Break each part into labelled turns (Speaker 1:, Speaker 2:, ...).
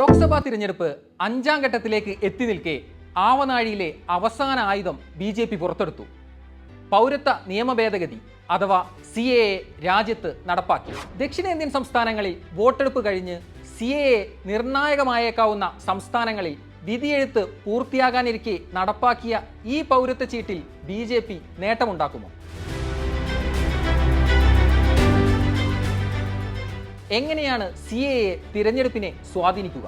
Speaker 1: ലോക്സഭാ തിരഞ്ഞെടുപ്പ് അഞ്ചാം ഘട്ടത്തിലേക്ക് എത്തി നിൽക്കെ ആവനാഴിയിലെ അവസാന ആയുധം ബി ജെ പി പുറത്തെടുത്തു. പൗരത്വ നിയമ ഭേദഗതി അഥവാ സി എ എ രാജ്യത്ത് നടപ്പാക്കി. ദക്ഷിണേന്ത്യൻ സംസ്ഥാനങ്ങളിൽ വോട്ടെടുപ്പ് കഴിഞ്ഞ് സി എ എ നിർണായകമായേക്കാവുന്ന സംസ്ഥാനങ്ങളിൽ വിധിയെഴുത്ത് പൂർത്തിയാകാനിരിക്കെ നടപ്പാക്കിയ ഈ പൗരത്വ ചീട്ടിൽ ബി ജെ പി നേട്ടമുണ്ടാക്കുമോ? എങ്ങനെയാണ് സി എ എ തിരഞ്ഞെടുപ്പിനെ സ്വാധീനിക്കുക?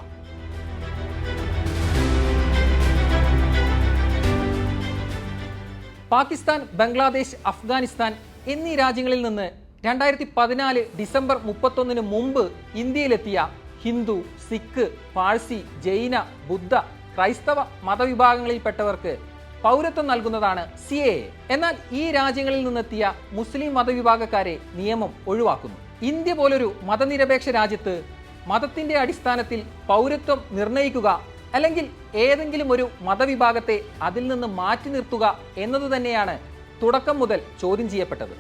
Speaker 1: പാകിസ്ഥാൻ ബംഗ്ലാദേശ് അഫ്ഗാനിസ്ഥാൻ എന്നീ രാജ്യങ്ങളിൽ നിന്ന് രണ്ടായിരത്തി പതിനാല് ഡിസംബർ മുപ്പത്തൊന്നിന് മുമ്പ് ഇന്ത്യയിലെത്തിയ ഹിന്ദു സിഖ് പാഴ്സി ജൈന ബുദ്ധ ക്രൈസ്തവ മതവിഭാഗങ്ങളിൽപ്പെട്ടവർക്ക് പൗരത്വം നൽകുന്നതാണ് സി എന്നാൽ ഈ രാജ്യങ്ങളിൽ നിന്നെത്തിയ മുസ്ലിം മതവിഭാഗക്കാരെ നിയമം ഒഴിവാക്കുന്നു. ഇന്ത്യ പോലൊരു മതനിരപേക്ഷ രാജ്യത്ത് മതത്തിന്റെ അടിസ്ഥാനത്തിൽ പൗരത്വം നിർണയിക്കുക അല്ലെങ്കിൽ ഏതെങ്കിലും ഒരു മതവിഭാഗത്തെ അതിൽ നിന്ന് മാറ്റി നിർത്തുക എന്നത് തന്നെയാണ് തുടക്കം മുതൽ ചോദ്യം ചെയ്യപ്പെട്ടത്.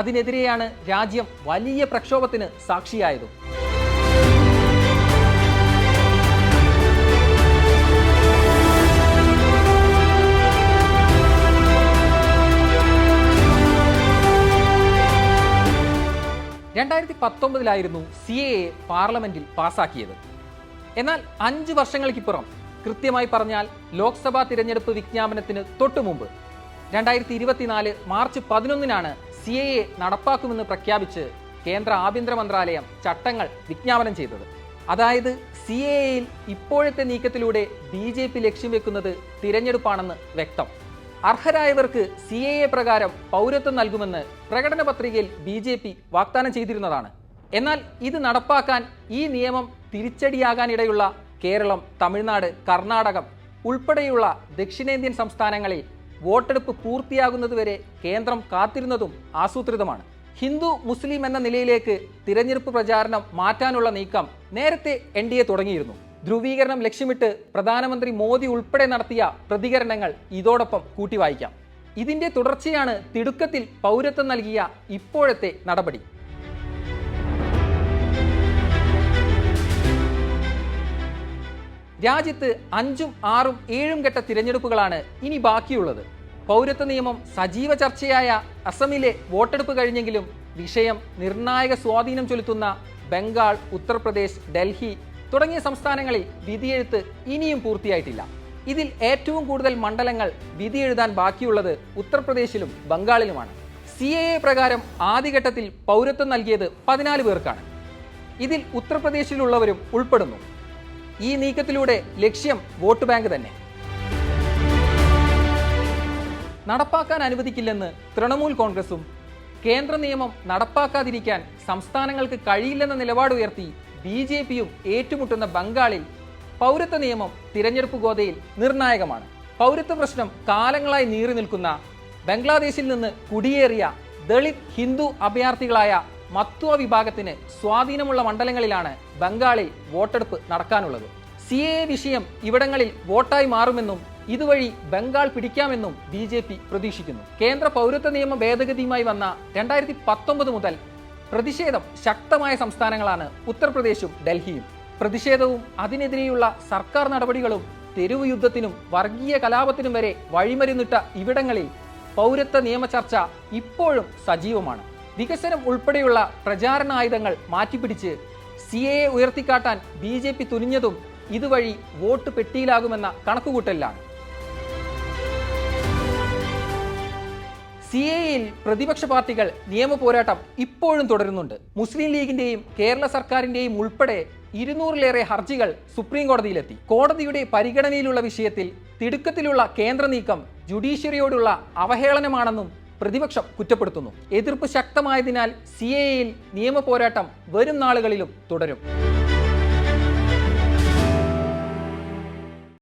Speaker 1: അതിനെതിരെയാണ് രാജ്യം വലിയ പ്രക്ഷോഭത്തിന് സാക്ഷിയായതും. രണ്ടായിരത്തി പത്തൊമ്പതിലായിരുന്നു സി എ പാർലമെന്റിൽ പാസാക്കിയത്. എന്നാൽ അഞ്ച് വർഷങ്ങൾക്കിപ്പുറം കൃത്യമായി പറഞ്ഞാൽ ലോക്സഭാ തിരഞ്ഞെടുപ്പ് വിജ്ഞാപനത്തിന് തൊട്ടു മുമ്പ് രണ്ടായിരത്തി ഇരുപത്തിനാല് മാർച്ച് പതിനൊന്നിനാണ് സി എ എ നടപ്പാക്കുമെന്ന് പ്രഖ്യാപിച്ച് കേന്ദ്ര ആഭ്യന്തര മന്ത്രാലയം ചട്ടങ്ങൾ വിജ്ഞാപനം ചെയ്തത്. അതായത് സി എ എയിൽ ഇപ്പോഴത്തെ നീക്കത്തിലൂടെ ബി ജെ പി ലക്ഷ്യം വെക്കുന്നത് തിരഞ്ഞെടുപ്പാണെന്ന് വ്യക്തം. അർഹരായവർക്ക് സി എ എ പ്രകാരം പൗരത്വം നൽകുമെന്ന് പ്രകടന പത്രികയിൽ ബി ജെ പി വാഗ്ദാനം ചെയ്തിരുന്നതാണ്. എന്നാൽ ഇത് നടപ്പാക്കാൻ ഈ നിയമം തിരിച്ചടിയാകാനിടയുള്ള കേരളം തമിഴ്നാട് കർണാടകം ഉൾപ്പെടെയുള്ള ദക്ഷിണേന്ത്യൻ സംസ്ഥാനങ്ങളിൽ വോട്ടെടുപ്പ് പൂർത്തിയാകുന്നതുവരെ കേന്ദ്രം കാത്തിരുന്നതും ആസൂത്രിതമാണ്. ഹിന്ദു മുസ്ലിം എന്ന നിലയിലേക്ക് തിരഞ്ഞെടുപ്പ് പ്രചാരണം മാറ്റാനുള്ള നീക്കം നേരത്തെ എൻ തുടങ്ങിയിരുന്നു. ധ്രുവീകരണം ലക്ഷ്യമിട്ട് പ്രധാനമന്ത്രി മോദി ഉൾപ്പെടെ നടത്തിയ പ്രതികരണങ്ങൾ ഇതോടൊപ്പം കൂട്ടി വായിക്കാം ഇതിന്റെ തുടർച്ചയാണ് തിടുക്കത്തിൽ പൗരത്വം നൽകിയ ഇപ്പോഴത്തെ നടപടി. രാജ്യത്ത് അഞ്ചും ആറും ഏഴും ഘട്ട തിരഞ്ഞെടുപ്പുകളാണ് ഇനി ബാക്കിയുള്ളത്. പൗരത്വ നിയമം സജീവ ചർച്ചയായ അസമിലെ വോട്ടെടുപ്പ് കഴിഞ്ഞെങ്കിലും വിഷയം നിർണായക സ്വാധീനം ചെലുത്തുന്ന ബംഗാൾ ഉത്തർപ്രദേശ് ഡൽഹി തുടങ്ങിയ സംസ്ഥാനങ്ങളിൽ വിധിയെഴുത്ത് ഇനിയും പൂർത്തിയായിട്ടില്ല. ഇതിൽ ഏറ്റവും കൂടുതൽ മണ്ഡലങ്ങൾ വിധി എഴുതാൻ ബാക്കിയുള്ളത് ഉത്തർപ്രദേശിലും ബംഗാളിലുമാണ്. സി എ പ്രകാരം ആദ്യഘട്ടത്തിൽ പൗരത്വം നൽകിയത് പതിനാല് പേർക്കാണ്. ഇതിൽ ഉത്തർപ്രദേശിലുള്ളവരും ഉൾപ്പെടുന്നു. ഈ നീക്കത്തിലൂടെ ലക്ഷ്യം വോട്ട് ബാങ്ക് തന്നെ. നടപ്പാക്കാൻ അനുവദിക്കില്ലെന്ന് തൃണമൂൽ കോൺഗ്രസും കേന്ദ്ര നിയമം നടപ്പാക്കാതിരിക്കാൻ സംസ്ഥാനങ്ങൾക്ക് കഴിയില്ലെന്ന നിലപാട് ഉയർത്തി ബി ജെ പിയും ഏറ്റുമുട്ടുന്ന ബംഗാളിൽ പൗരത്വ നിയമം തിരഞ്ഞെടുപ്പ് ഗോതയിൽ നിർണായകമാണ്. പൗരത്വ പ്രശ്നം കാലങ്ങളായി നീറി നിൽക്കുന്ന ബംഗ്ലാദേശിൽ നിന്ന് കുടിയേറിയ ദളിത് ഹിന്ദു അഭയാർത്ഥികളായ മത്വ വിഭാഗത്തിന് സ്വാധീനമുള്ള മണ്ഡലങ്ങളിലാണ് ബംഗാളിൽ വോട്ടെടുപ്പ് നടക്കാനുള്ളത്. സി എ വിഷയം ഇവിടങ്ങളിൽ വോട്ടായി മാറുമെന്നും ഇതുവഴി ബംഗാൾ പിടിക്കാമെന്നും ബി ജെ പി പ്രതീക്ഷിക്കുന്നു. കേന്ദ്ര പൗരത്വ നിയമ ഭേദഗതിയുമായി വന്ന രണ്ടായിരത്തി പത്തൊമ്പത് മുതൽ പ്രതിഷേധം ശക്തമായ സംസ്ഥാനങ്ങളാണ് ഉത്തർപ്രദേശും ഡൽഹിയും. പ്രതിഷേധവും അതിനെതിരെയുള്ള സർക്കാർ നടപടികളും തെരുവ് യുദ്ധത്തിനും വർഗീയ കലാപത്തിനും വരെ വഴിമരുന്നിട്ട ഇവിടങ്ങളിൽ പൗരത്വ നിയമ ചർച്ച ഇപ്പോഴും സജീവമാണ്. വികസനം ഉൾപ്പെടെയുള്ള പ്രചാരണ ആയുധങ്ങൾ മാറ്റിപ്പിടിച്ച് സി എ ഉയർത്തിക്കാട്ടാൻ ബി ജെ പി തുനിഞ്ഞതും ഇതുവഴി വോട്ട് പെട്ടിയിലാകുമെന്ന കണക്കുകൂട്ടലിലാണ്. സി എയിൽ പ്രതിപക്ഷ പാർട്ടികൾ നിയമ പോരാട്ടം ഇപ്പോഴും തുടരുന്നുണ്ട്. മുസ്ലിം ലീഗിന്റെയും കേരള സർക്കാരിന്റെയും ഉൾപ്പെടെ ഇരുന്നൂറിലേറെ ഹർജികൾ സുപ്രീം കോടതിയിലെത്തി. കോടതിയുടെ പരിഗണനയിലുള്ള വിഷയത്തിൽ തിടുക്കത്തിലുള്ള കേന്ദ്ര നീക്കം ജുഡീഷ്യറിയോടുള്ള അവഹേളനമാണെന്നും പ്രതിപക്ഷം കുറ്റപ്പെടുത്തുന്നു. എതിർപ്പ് ശക്തമായതിനാൽ സി എയിൽ നിയമ പോരാട്ടം വരും നാളുകളിലും തുടരും.